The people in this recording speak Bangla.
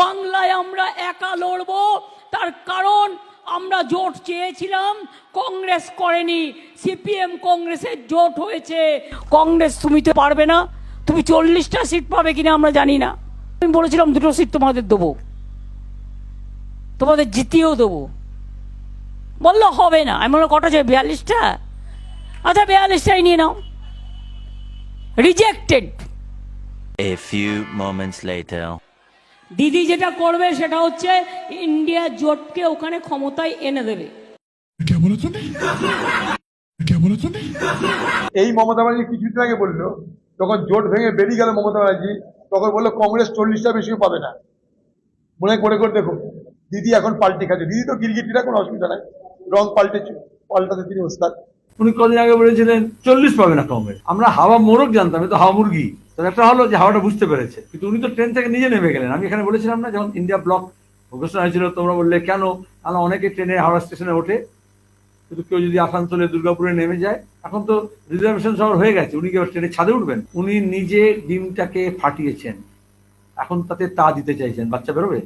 বাংলায় আমরা একা লড়বো, তার কারণ আমরা জোট চেয়েছিলাম, কংগ্রেস করেনি, সিপিএম কংগ্রেসের জোট হয়েছে। কংগ্রেস তুমি তো পারবে না, তুমি চল্লিশটা সিট পাবে কিনা আমরা জানি না। আমি বলেছিলাম দুটো সিট তোমাদের দেবো, তোমাদের জিতিয়েও দেবো। বলল, হবে না। আমি বললাম, কটা চাই, বিয়াল্লিশটা? আচ্ছা বিয়াল্লিশটাই নিয়ে নাও। Rejected A few moments later. দিদি যেটা করবে সেটা হচ্ছে ইন্ডিয়া জোটকে ওখানে ক্ষমতায় এনে দেবে। এই মমতা ব্যানার্জি কিছুদিন আগে বলল যখন জোট ভেঙে বেরিয়ে গেল মমতা ব্যানার্জি তখন বলল কংগ্রেস চল্লিশটা বেশি পাবে না। মনে করে করে দেখো দিদি এখন পাল্টে খাচ্ছে দিদি তো গিরগিটিরা কোনো অসুবিধা নাই। রং পাল্টে পাল্টাতে তিনি ওস্তাদ। উনি কদিন আগে বলেছিলেন চল্লিশ পাবে না কংগ্রেস। আমরা হাওয়া মোরগ জানতাম তো হাওয়া মুরগি। তো একটা হলো যে হাওয়াটা বুঝতে পেরেছে। কিন্তু উনি তো ট্রেন থেকে নিজে নেমে গেলেন। আমি এখানে বলেছিলাম না, যখন ইন্ডিয়া ব্লক ঘোষণা হয়েছিল, তোমরা বললে, কেন? আমরা অনেকে ট্রেনে হাওড়া স্টেশনে ওঠে। কিন্তু কেউ যদি আসানসোলে, দুর্গাপুরে নেমে যায়, এখন তো রিজার্ভেশন শহর হয়ে গেছে। উনি কেউ ট্রেনে ছাদে উঠবেন? উনি নিজে ডিমটাকে ফাটিয়েছেন। এখন তাতে তা দিতে চাইছেন। বাচ্চা বেরোবে?